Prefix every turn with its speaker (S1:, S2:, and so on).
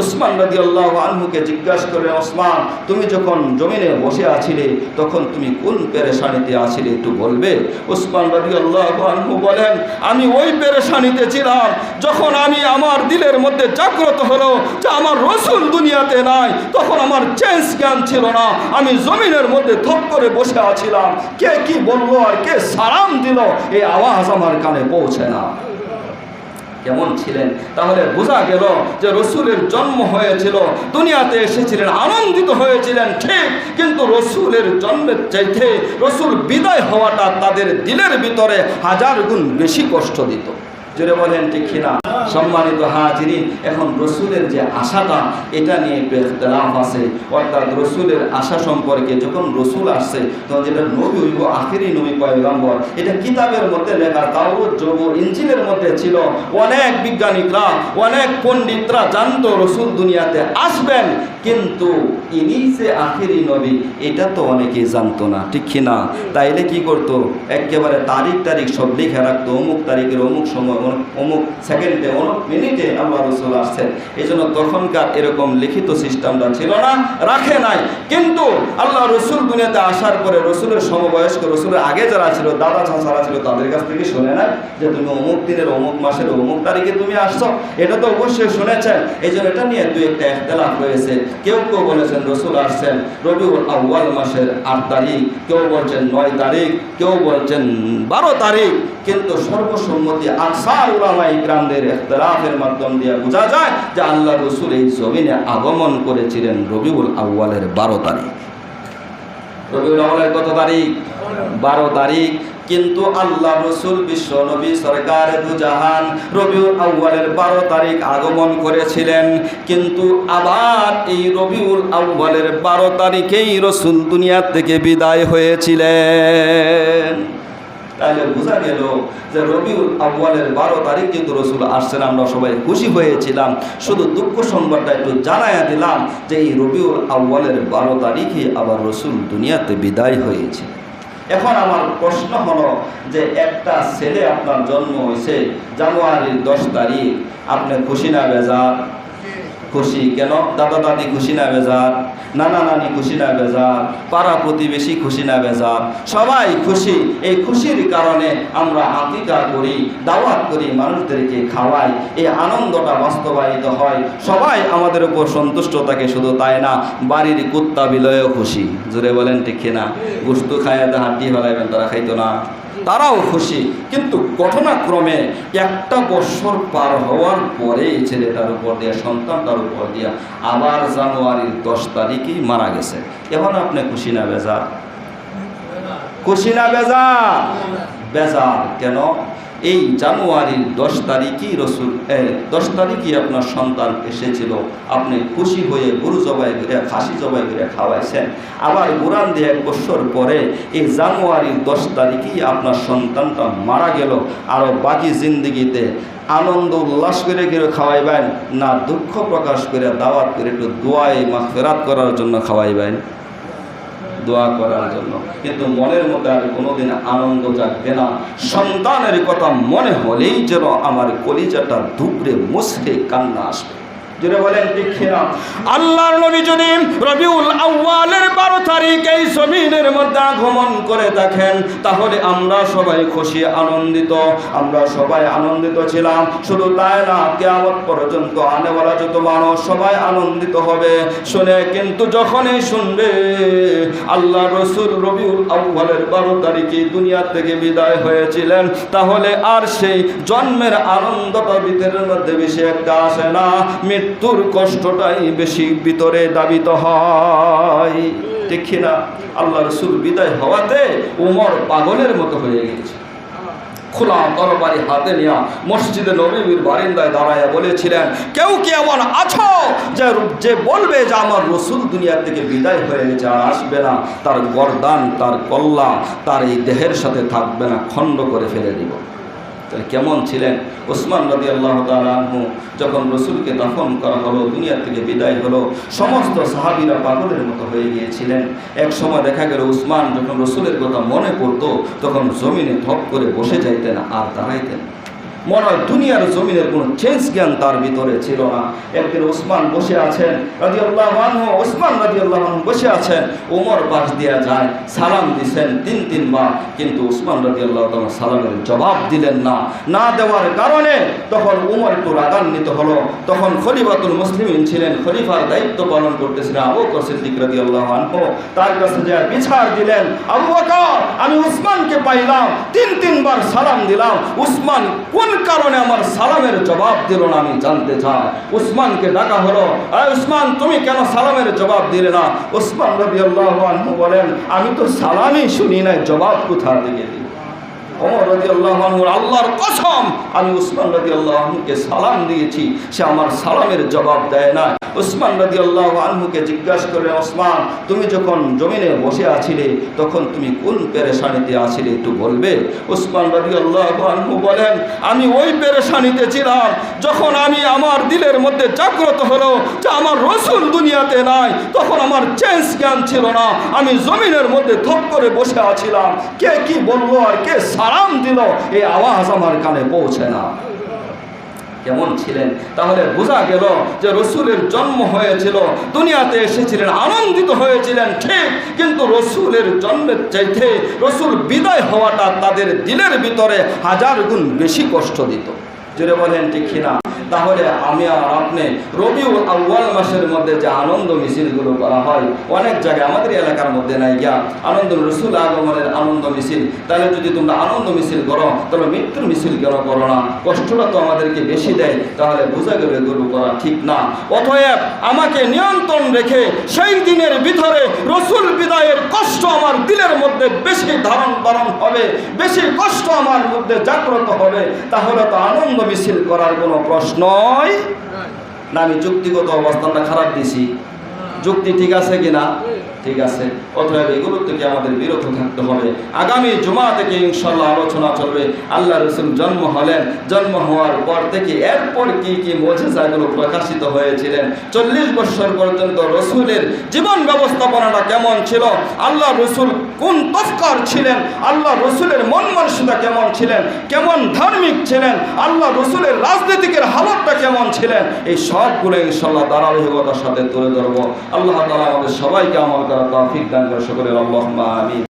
S1: উসমান রাজি আল্লাহ আনহুকে জিজ্ঞাসা করে, ওসমান, তুমি যখন জমিনে বসে আছিলে, তখন তুমি কোন পেরেশানিতে আছিলে একটু বলবে? উসমান রাজি আল্লাহ আনহু বলেন, আমি ওই পেরেশানিতে ছিলাম যখন আমি আমার দিলের মধ্যে জাগ্রত হলো যে আমার রসুল দুনিয়াতে নাই, তখন আমার চেঞ্জ জ্ঞান ছিল না। আমি জমিনের মধ্যে থপ করে বসে আছিলাম। কে কি বলল আর কে সালাম দিল, এই আওয়াজ আমার কানে পৌঁছে না। কেমন ছিলেন? তাহলে বোঝা গেল যে রসুলের জন্ম হয়েছিল, দুনিয়াতে এসেছিলেন, আনন্দিত হয়েছিলেন, ঠিক, কিন্তু রসুলের জন্মের চাইতে রসুল বিদায় হওয়াটা তাদের দিলের ভিতরে হাজার গুণ বেশি কষ্ট দিত। জোরে বলেন ঠিক কিনা? সম্মানিত হাজিরিন, এখন রসুলের যে আশাটা, এটা নিয়ে একটু ইখতলাফ আছে। অর্থাৎ রসুলের আশা সম্পর্কে যখন রসুল আসছে, তখন যেটা নবী হইব, আখেরি নবী পয়গম্বর, এটা কিতাবের মধ্যে লেখা তাও জব ইঞ্জিনের মধ্যে ছিল। অনেক বিজ্ঞানিকরা অনেক পণ্ডিতরা জানতো রসুল দুনিয়াতে আসবেন, কিন্তু ইনি যে আখেরি নবী, এটা তো অনেকেই জানতো না, ঠিক কিনা? তাইলে কি করতো? একেবারে তারিখ তারিখ সব লিখে রাখতো, অমুক তারিখের অমুক সময় অমুক- সেকেন্ডে অমুক মিনিটে আল্লাহ রসুল আসছেন। এই জন্য তখনকার এরকম লিখিত সিস্টেমটা ছিল না, রাখে নাই। কিন্তু আল্লাহ রসুল দুনিয়াতে আসার পরে রসুলের সমবয়স্ক, রসুলের আগে যারা ছিল, দাদা চাচারা ছিল, তাদের কাছ থেকে শুনে নাই যে তুমি অমুক দিনের, অমুক মাসের, অমুক তারিখে তুমি আসছো। এটা তো অবশ্যই শুনেছেন। এই জন্য এটা নিয়ে দুই একটা একতলাফ রয়েছে। কেউ কেউ বলেছেন রসুল আসছেন রবিউল আউ্য়াল মাসের আট তারিখ, কেউ বলছেন নয় তারিখ, কেউ বলছেন বারো তারিখ। কিন্তু সর্বসম্মতি আকসার উলামা ইকরামদের মাধ্যম দিয়ে বোঝা যায় যে আল্লাহ রসুল এই জমিনে আগমন করেছিলেন রবিউল আউ্য়ালের বারো তারিখ। রবিউল আউ্য়ালের কত তারিখ? বারো তারিখ। কিন্তু আল্লাহ রসুল বিশ্ব নবী সরকার দুজাহান রবিউল আউ্বালের বারো তারিখ আগমন করেছিলেন। কিন্তু আবার এই রবিউল আউ্বালের বারো তারিখেই রসুল দুনিয়ার থেকে বিদায় হয়েছিলেন। তাহলে বোঝা গেল যে রবিউল আউ্বালের বারো তারিখ যেহেতু রসুল আসছেন, আমরা সবাই খুশি হয়েছিলাম। শুধু দুঃখ সংবাদটা একটু জানাইয়া দিলাম যে এই রবিউল আব্বালের বারো তারিখে আবার রসুল দুনিয়াতে বিদায় হয়েছে। এখন আমার প্রশ্ন হলো যে একটা ছেলে আপনার জন্ম হয়েছে জানুয়ারির দশ তারিখ, আপনি খুশি না বেজার? খুশি কেন? দাদা দাদি খুশি না বেজার? নানা নানি খুশি না বেজার, পাড়া প্রতিবেশী খুশি না বেজার। সবাই খুশি, এই খুশির কারণে আমরা আকিকা করি, দাওয়াত করি, মানুষদেরকে খাওয়াই, এই আনন্দটা বাস্তবায়িত হয়। সবাই আমাদের উপর সন্তুষ্ট থাকে, শুধু তাই না, বাড়ির কুত্তা বিলয়েও খুশি। জোরে বলেন ঠিক না গুস্তু খায়াতে হাড্ডি ফেলাইবেন, তারা খাইতো না। তারাও খুশি। কিন্তু ঘটনাক্রমে একটা বছর পার হওয়ার পরে ছেলেটার উপর দিয়ে, সন্তানটার উপর দিয়ে আবার জানুয়ারির দশ তারিখেই মারা গেছে। এখন আপনি খুশি না বেজার? খুশি না বেজার? বেজার কেন? এই জানুয়ারির দশ তারিখই রসুল দশ তারিখই আপনার সন্তান এসেছিল। আপনি খুশি হয়ে গরু জবাই করে, খাসি জবাই করে খাওয়াইছেন। আবার কোরআন দিয়ে এক বছর পরে এই জানুয়ারির দশ তারিখেই আপনার সন্তানটা মারা গেল। আরও বাকি জিন্দগিতে আনন্দ উল্লাস করে করে খাওয়াইবেন, না দুঃখ প্রকাশ করে দাওয়াত করে একটু দোয়াই মাফেরাত করার জন্য খাওয়াইবেন। দোয়া করার জন্য। কিন্তু মনের মধ্যে আর কোনোদিন আনন্দ জাগবে না। সন্তানের কথা মনে হলেই যেন আমার কলিজাটা ধুবড়ে মুসড়ে কান্না আসবে। জুড়ে বলেন, ঠিক না আল্লাহর নবী যদি রবিউল বারো তারিখ এই জমিনের মধ্যে আগমন করে দেখেন, তাহলে আমরা সবাই খুশি, আনন্দিত। আমরা সবাই আনন্দিত ছিলাম। শুধু তাই না, কেয়ামত পর্যন্ত আনে আনেওয়ালা যত মানুষ সবাই আনন্দিত হবে। শুনে কিন্তু যখনই শুনবে, আল্লাহ রসুল রবিউল আউ্বালের বারো তারিখে দুনিয়া থেকে বিদায় হয়েছিলেন, তাহলে আর সেই জন্মের আনন্দটা ভিতরের মধ্যে বেশি একটা আসে না। মৃত্যুর কষ্টটাই বেশি ভিতরে দাবিত হয়। ঠিক না, আল্লাহ রসুল বিদায় হওয়াতে উমর পাগলের মতো হয়ে গেছে খোলা তরবারি হাতে নিয়ে মসজিদে নবীর বারিন্দায় দাঁড়ায় বলেছিলেন, কেউ কি এমন আছো যে যে বলবে যে আমার রসুল দুনিয়ার থেকে বিদায় হয়ে গেছে আর আসবে না? তার গরদান, তার কল্লা, তার এই দেহের সাথে থাকবে না, খণ্ড করে ফেলে দিব। তাহলে কেমন ছিলেন? ওসমান রদি আল্লাহ তালু যখন রসুলকে দফন করা হলো দুনিয়া থেকে বিদায় হলো, সমস্ত সাহাবিরা পাগলের মতো হয়ে গিয়েছিলেন। এক সময় দেখা গেল উসমান যখন রসুলের কথা মনে পড়তো, তখন জমিনে ধপ করে বসে যাইতেন আর দাঁড়াইতেন মনে হয় দুনিয়ার জমিনের কোনো চেঞ্জ জ্ঞান তার ভিতরে ছিল না। একদিন ওসমান বসে আছেন রাজি আল্লাহ ওসমান রাজি আল্লাহ বসে আছেন ওমর পাশ দিয়া যায়, সালাম দিছেন তিন তিনবার, কিন্তু ওসমান রাজি আল্লাহ সালামের জবাব দিলেন না। না দেওয়ার কারণে তখন উমর একটু রাগান্বিত হলো। তখন খলিফাতুল মুসলিমিন ছিলেন, খলিফার দায়িত্ব পালন করতেছিলেন আবু বকর সিদ্দিক রাদিয়াল্লাহু আনহু। তার কাছে যা বিচার দিলেন, আবু আমি উসমানকে পাইলাম, তিন তিনবার সালাম দিলাম উসমান কোন কারণে আমার সালামের জবাব দিল না আমি জানতে চাই? উসমানকে ডাকা হলো। আরে উসমান, তুমি কেন সালামের জবাব দিলে না? উসমান রবি আল্লাহ বলেন, আমি তো সালামই শুনি নাই, জবাব কোথা থেকে দিই ওমর রাজি আল্লাহর কসম, আমি উসমান রাজি আল্লাহকে সালাম দিয়েছি, সে আমার সালামের জবাব দেয় না উসমান রাজি আল্লাহ আনহুকে জিজ্ঞাসা করে, ওসমান, তুমি যখন জমিনে বসে আছিলে, তখন তুমি কোন পেরেশানিতে আছিলে একটু বলবে? উসমান রাজি আল্লাহ আনহু বলেন, আমি ওই পেরেশানিতে ছিলাম যখন আমি আমার দিলের মধ্যে জাগ্রত হলো যে আমার রসুল দুনিয়াতে নাই, তখন আমার চেঞ্জ জ্ঞান ছিল না। আমি জমিনের মধ্যে থপ করে বসে আছিলাম। কে কি বলল আর কে সালাম দিল, এই আওয়াজ আমার কানে পৌঁছে না। কেমন ছিলেন? তাহলে বোঝা গেল যে রসুলের জন্ম হয়েছিল, দুনিয়াতে এসেছিলেন, আনন্দিত হয়েছিলেন, ঠিক, কিন্তু রসুলের জন্মের চাইতে রসুল বিদায় হওয়াটা তাদের দিলের ভিতরে হাজার গুণ বেশি কষ্ট দিত। যেটা বলেন ঠিক কিনা? তাহলে আমি আর আপনি রবিউল আউ্য়াল মাসের মধ্যে যে আনন্দ মিছিলগুলো করা হয়, অনেক জায়গায় আমাদের এলাকার মধ্যে নাই গিয়া আনন্দ রসুল আগমনের আনন্দ মিছিল। তাহলে যদি তোমরা আনন্দ মিছিল করো তাহলে মৃত্যুর মিছিল কেন করো না? কষ্টটা তো আমাদেরকে বেশি দেয়, তাহলে বোঝা গেলে এগুলো করা ঠিক না। অতএব আমাকে নিয়ন্ত্রণ রেখে সেই দিনের ভিতরে রসুল বিদায়ের কষ্ট আমার দিলের মধ্যে বেশি ধারণ ধারণ হবে, বেশি কষ্ট আমার মধ্যে জাগ্রত হবে। তাহলে তো আনন্দ মিছিল করার কোনো প্রশ্নই না। আমি যুক্তিগত অবস্থানটা খারাপ দিছি। যুক্তি ঠিক আছে কিনা? ঠিক আছে। অতএব এগুলো থেকে আমাদের বিরত থাকতে হবে? আগামী জুমা থেকে ইনশাল্লাহ আলোচনা চলবে। আল্লাহ রসুল জন্ম হলেন। জন্ম হওয়ার পর থেকে এরপর কি কি মজেজাগুলো প্রকাশিত হয়েছিলেন? চল্লিশ বছর পর্যন্ত রসুলের জীবন ব্যবস্থাপনাটা কেমন ছিল? আল্লাহ রসুল কোন তস্কর ছিলেন? আল্লাহ রসুলের মন মানসিকতা কেমন ছিলেন? কেমন ধার্মিক ছিলেন? আল্লাহ রসুলের রাজনীতিকের হালতটা কেমন ছিলেন? এই সবগুলো ইনশাল্লাহ ধারাবাহিকতার সাথে তুলে ধরবো। আল্লাহ তালা আমাদের সবাইকে আমল করা তৌফিক দান করে সকলের আল্লাহ আমিন।